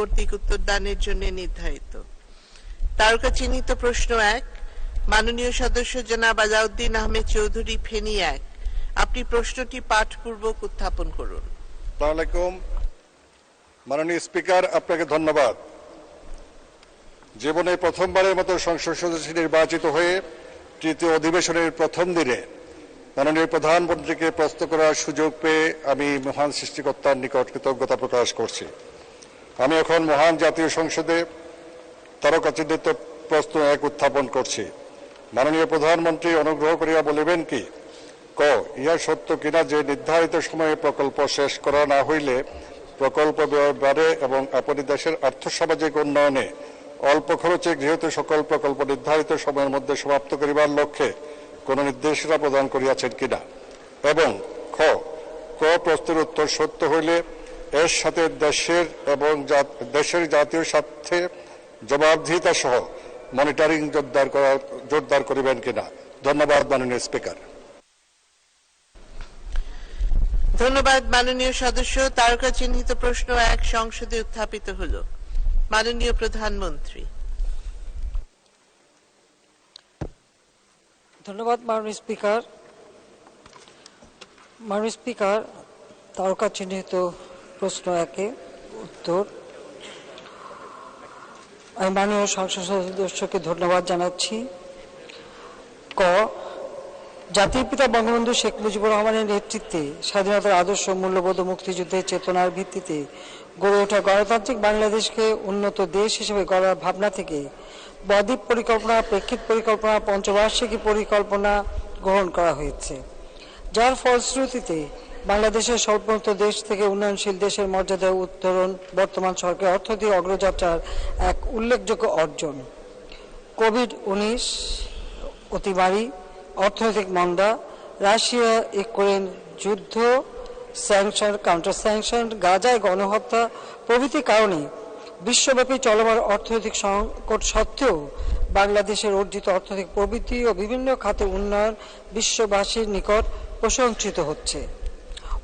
কর্তৃক উত্তরদানের জন্য নির্ধারিত। তারকা চিহ্নিত প্রশ্ন এক, মাননীয় সদস্য জনাব আলাউদ্দিন আহমেদ চৌধুরী ফেনী এক। আপনি প্রশ্নটি পাঠপূর্বক উত্থাপন করুন। আলাইকুম। মাননীয় স্পিকার, আপনাকে ধন্যবাদ। জীবনে প্রথমবারের মতো সংসদ সদস্য নির্বাচিত হয়ে তৃতীয় অধিবেশনের প্রথম দিনে মাননীয় প্রধানমন্ত্রীকে প্রশ্ন করার সুযোগ পেয়ে আমি মহান সৃষ্টিকর্তার নিকট কৃতজ্ঞতা প্রকাশ করছি। আমি এখন মহান জাতীয় সংসদে তারকা চিহ্নিত প্রশ্ন এক উত্থাপন করছি। মাননীয় প্রধানমন্ত্রী অনুগ্রহ করিয়া বলিবেন কি, ক, ইহা সত্য কিনা যে নির্ধারিত সময়ে প্রকল্প শেষ করা না হইলে প্রকল্প ব্যয় বাড়ে এবং আপনি দেশের আর্থসামাজিক উন্নয়নে অল্প খরচে গৃহীত সকল প্রকল্প নির্ধারিত সময়ের মধ্যে সমাপ্ত করিবার লক্ষ্যে কোন নির্দেশনা প্রদান করিয়াছেন কিনা? এবং খ, ক প্রশ্নের উত্তর সত্য হইলে এর সাথে দেশের এবং দেশের জাতীয় স্বার্থে জবাবদিহিতা সহ মনিটরিং জোরদার করা জোরদার করিবেন কিনা? ধন্যবাদ মাননীয় স্পিকার। ধন্যবাদ মাননীয় সদস্য। তারকা চিহ্নিত প্রশ্ন এক সংসদে উত্থাপিত হল। মাননীয় প্রধানমন্ত্রী। ধন্যবাদ মাননীয় স্পিকার। মাননীয় স্পিকার তারকা চিহ্নিত প্রশ্ন একে, উত্তর। আমি মাননীয় সংসদ সদস্যকে ধন্যবাদ জানাচ্ছি। ক, জাতির পিতা বঙ্গবন্ধু শেখ মুজিবুর রহমানের নেতৃত্বে স্বাধীনতার আদর্শ মূল্যবোধ মুক্তিযুদ্ধের চেতনার ভিত্তিতে গড়ে ওঠা গণতান্ত্রিক বাংলাদেশকে উন্নত দেশ হিসেবে গড়ার ভাবনা থেকে বদ্বীপ পরিকল্পনা, প্রেক্ষিত পরিকল্পনা, পঞ্চবার্ষিকী পরিকল্পনা গ্রহণ করা হয়েছে। যার ফলশ্রুতিতে বাংলাদেশের স্বল্পোন্নত দেশ থেকে উন্নয়নশীল দেশের মর্যাদা উত্তরণ বর্তমান সরকারের অর্থনৈতিক অগ্রযাত্রার এক উল্লেখযোগ্য অর্জন। কোভিড উনিশ অতিমারি, অর্থনৈতিক মন্দা রাশিয়া ইউক্রেন যুদ্ধ, স্যাংশন কাউন্টার স্যাংশন গাজায় গণহত্যা প্রভৃতি কারণে বিশ্বব্যাপী চলমান অর্থনৈতিক সংকট সত্ত্বেও বাংলাদেশের অর্জিত অর্থনৈতিক প্রবৃদ্ধি ও বিভিন্ন খাতে উন্নয়ন বিশ্ববাসীর নিকট প্রশংসিত হচ্ছে।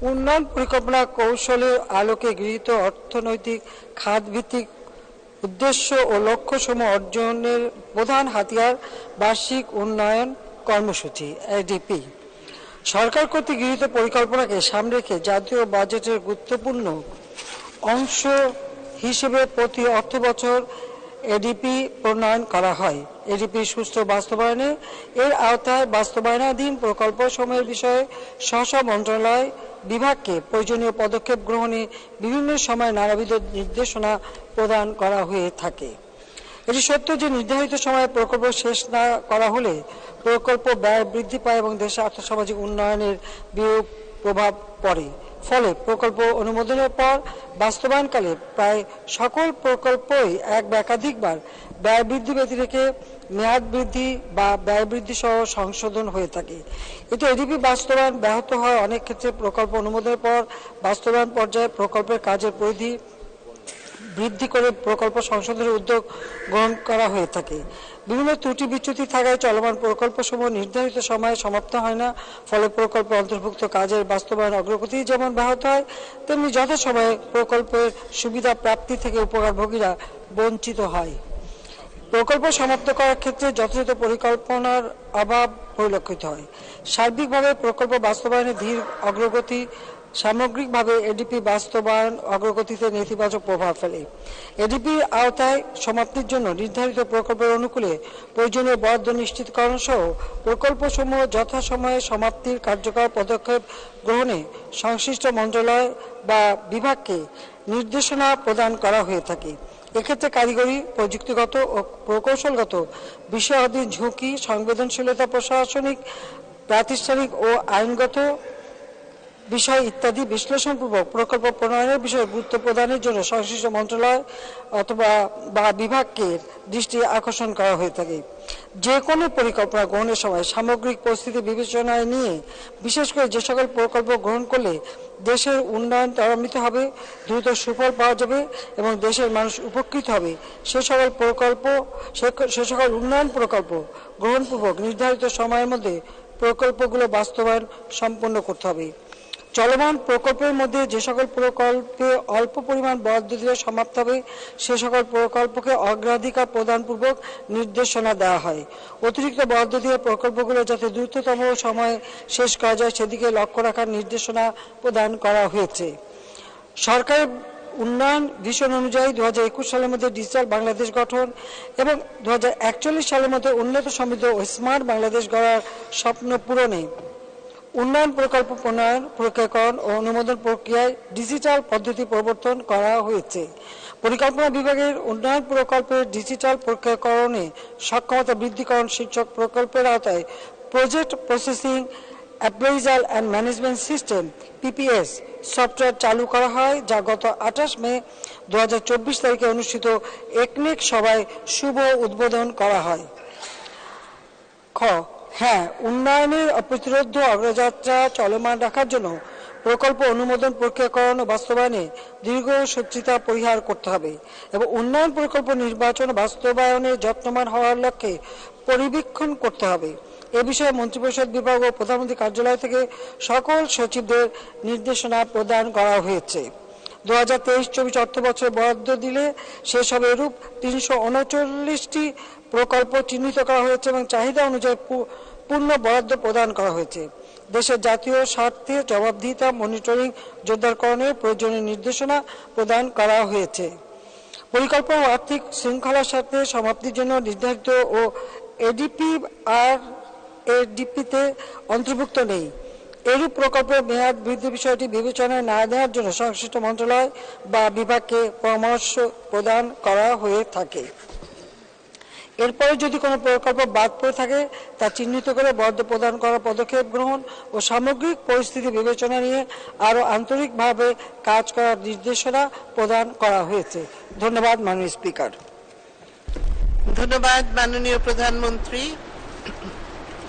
উন্নয়ন পরিকল্পনা কৌশলের আলোকে গৃহীত অর্থনৈতিক খাত ভিত্তিক উদ্দেশ্য ও লক্ষ্য লক্ষ্যসমূহ অর্জনের প্রধান হাতিয়ার বার্ষিক উন্নয়ন কর্মসূচি এডিপি সরকার কর্তৃক গৃহীত পরিকল্পনাকে সামনে রেখে জাতীয় বাজেটের গুরুত্বপূর্ণ অংশ হিসেবে প্রতি অর্থ বছর এডিপি প্রণয়ন করা হয়। এডিপি সুস্থ বাস্তবায়নে, এর আওতায় বাস্তবায়নাধীন প্রকল্প সময়ের বিষয়ে স্ব মন্ত্রণালয় বিভাগকে প্রয়োজনীয় পদক্ষেপ গ্রহণে বিভিন্ন সময় নানাবিধ নির্দেশনা প্রদান করা হয়ে থাকে। এটি সত্য যে নির্ধারিত সময়ে প্রকল্প শেষ না করা হলে প্রকল্প ব্যয় বৃদ্ধি পায় এবং দেশের আর্থসামাজিক উন্নয়নের বিরূপ প্রভাব পড়ে। ফলে প্রকল্প অনুমোদনের পর বাস্তবায়নকালে প্রায় সকল প্রকল্পই এক বা একাধিকবার ব্যয় বৃদ্ধি ব্যতিরেকে মেয়াদ বৃদ্ধি বা ব্যয় বৃদ্ধি সহ সংশোধন হয়ে থাকে। এতে এডিপি বাস্তবায়ন ব্যাহত হয় অনেক ক্ষেত্রে প্রকল্প অনুমোদনের পর বাস্তবায়ন পর্যায়ে প্রকল্পের কাজের পরিধি বৃদ্ধি করে প্রকল্প সংশোধনের উদ্যোগ গ্রহণ করা হয়ে থাকে। বিভিন্ন ত্রুটি বিচ্যুতি থাকায় চলমান প্রকল্প সমূহ নির্ধারিত সময়ে সমাপ্ত হয় না। ফলে প্রকল্প অন্তর্ভুক্ত কাজের বাস্তবায়ন অগ্রগতি যেমন ব্যাহত হয়, তেমনি যথাসময়ে প্রকল্পের সুবিধা প্রাপ্তি থেকে উপকারভোগীরা বঞ্চিত হয়। প্রকল্প সমাপ্ত করার ক্ষেত্রে যথাযথ পরিকল্পনার অভাব পরিলক্ষিত হয়। সার্বিকভাবে প্রকল্প বাস্তবায়নে ধীর অগ্রগতি সামগ্রিকভাবে এডিপি বাস্তবায়ন অগ্রগতিতে নেতিবাচক প্রভাব ফেলে। এডিপির আওতায় সমাপ্তির জন্য নির্ধারিত প্রকল্পের অনুকূলে প্রয়োজনীয় বরাদ্দ নিশ্চিতকরণ সহ প্রকল্পসমূহ যথাসময়ে সমাপ্তির কার্যকর পদক্ষেপ গ্রহণে সংশ্লিষ্ট মন্ত্রণালয় বা বিভাগকে নির্দেশনা প্রদান করা হয়ে থাকে। এক্ষেত্রে কারিগরি, প্রযুক্তিগত ও প্রকৌশলগত বিষয়াধীন ঝুঁকি, সংবেদনশীলতা প্রশাসনিক, প্রাতিষ্ঠানিক ও আইনগত বিষয় ইত্যাদি বিশ্লেষণপূর্বক প্রকল্প প্রণয়নের বিষয়ে গুরুত্ব প্রদানের জন্য সংশ্লিষ্ট মন্ত্রণালয় অথবা বা বিভাগকে দৃষ্টি আকর্ষণ করা হয়ে থাকে। যে কোনো পরিকল্পনা গ্রহণের সময় সামগ্রিক পরিস্থিতি বিবেচনায় নিয়ে বিশেষ করে যে সকল প্রকল্প গ্রহণ করলে দেশের উন্নয়ন ত্বরান্বিত হবে, দ্রুত সুফল পাওয়া যাবে এবং দেশের মানুষ উপকৃত হবে। সে সকল প্রকল্প সে- সকল উন্নয়ন প্রকল্প গ্রহণপূর্বক নির্ধারিত সময়ের মধ্যে প্রকল্পগুলো বাস্তবায়ন সম্পন্ন করতে হবে। চলমান প্রকল্পের মধ্যে যে সকল প্রকল্পে অল্প পরিমাণ বরাদ্দ দিলে সমাপ্ত হবে, সে সকল প্রকল্পকে অগ্রাধিকার প্রদানপূর্বক নির্দেশনা দেওয়া হয়। অতিরিক্ত বরাদ্দ দিয়ে প্রকল্পগুলো যাতে দ্রুততম সময়ে শেষ করা যায়, সেদিকে লক্ষ্য রাখার নির্দেশনা প্রদান করা হয়েছে। সরকারের উন্নয়ন ভিশন অনুযায়ী দু হাজার একুশ সালের মধ্যে ডিজিটাল বাংলাদেশ গঠন এবং দু হাজার একচল্লিশ সালের মধ্যে উন্নত সমৃদ্ধ ও স্মার্ট বাংলাদেশ গড়ার স্বপ্ন পূরণে। উন্নয়ন প্রকল্প প্রণয়ন, প্রক্রিয়াকরণ ও অনুমোদন প্রক্রিয়ায় ডিজিটাল পদ্ধতি প্রবর্তন করা হয়েছে। পরিকল্পনা বিভাগের উন্নয়ন প্রকল্পের ডিজিটাল প্রক্রিয়াকরণে সক্ষমতা বৃদ্ধিকরণ শীর্ষক প্রকল্পের আওতায় project processing appraisal and management system PPS software চালু করা হয়, যা গত আঠাশ মে দু হাজার চব্বিশ তারিখে অনুষ্ঠিত একনেক সভায় শুভ উদ্বোধন করা হয়। খ হ্যাঁ উন্নয়নের অপ্রতিরোধ অগ্রযাত্রা চলমান রাখার জন্য প্রকল্প অনুমোদন প্রক্রিয়াকরণ বাস্তবায়নে দীর্ঘ সচ্চিতা পরিহার করতে হবে এবং উন্নয়ন প্রকল্প নির্বাচন বাস্তবায়নে যত্নবান হওয়ার লক্ষ্যে পরিবীক্ষণ করতে হবে। এ বিষয়ে মন্ত্রিপরিষদ বিভাগ ও প্রধানমন্ত্রী কার্যালয় থেকে সকল সচিবদের নির্দেশনা প্রদান করা হয়েছে। দু হাজার তেইশ চব্বিশ অর্থ বছর বরাদ্দ দিলে শেষ হবে এরূপ তিনশো উনচল্লিশটি প্রকল্প চিহ্নিত করা হয়েছে এবং চাহিদা অনুযায়ী পূর্ণ বরাদ্দ প্রদান করা হয়েছে। দেশের জাতীয় স্বার্থে জবাবদিহিতা মনিটরিং জোরদারকরণের প্রয়োজনীয় নির্দেশনা প্রদান করা হয়েছে। পরিকল্পনা ও আর্থিক শৃঙ্খলার সাথে সমাপ্তির জন্য নির্ধারিত ও এডিপি আর এডিপিতে অন্তর্ভুক্ত নেই। এরূপ প্রকল্পের মেয়াদ বৃদ্ধি বিষয়টি বিবেচনায় না দেওয়ার জন্য সংশ্লিষ্ট মন্ত্রণালয় বা বিভাগকে পরামর্শ প্রদান করা হয়ে থাকে। এরপরে যদি কোনো প্রকল্প বাদ পড়ে থাকে, তা চিহ্নিত করে বরাদ্দ প্রদান করার পদক্ষেপ গ্রহণ ও সামগ্রিক পরিস্থিতি বিবেচনা নিয়ে আরও আন্তরিকভাবে কাজ করার নির্দেশনা প্রদান করা হয়েছে। ধন্যবাদ, মাননীয় স্পিকার। ধন্যবাদ, মাননীয় প্রধানমন্ত্রী।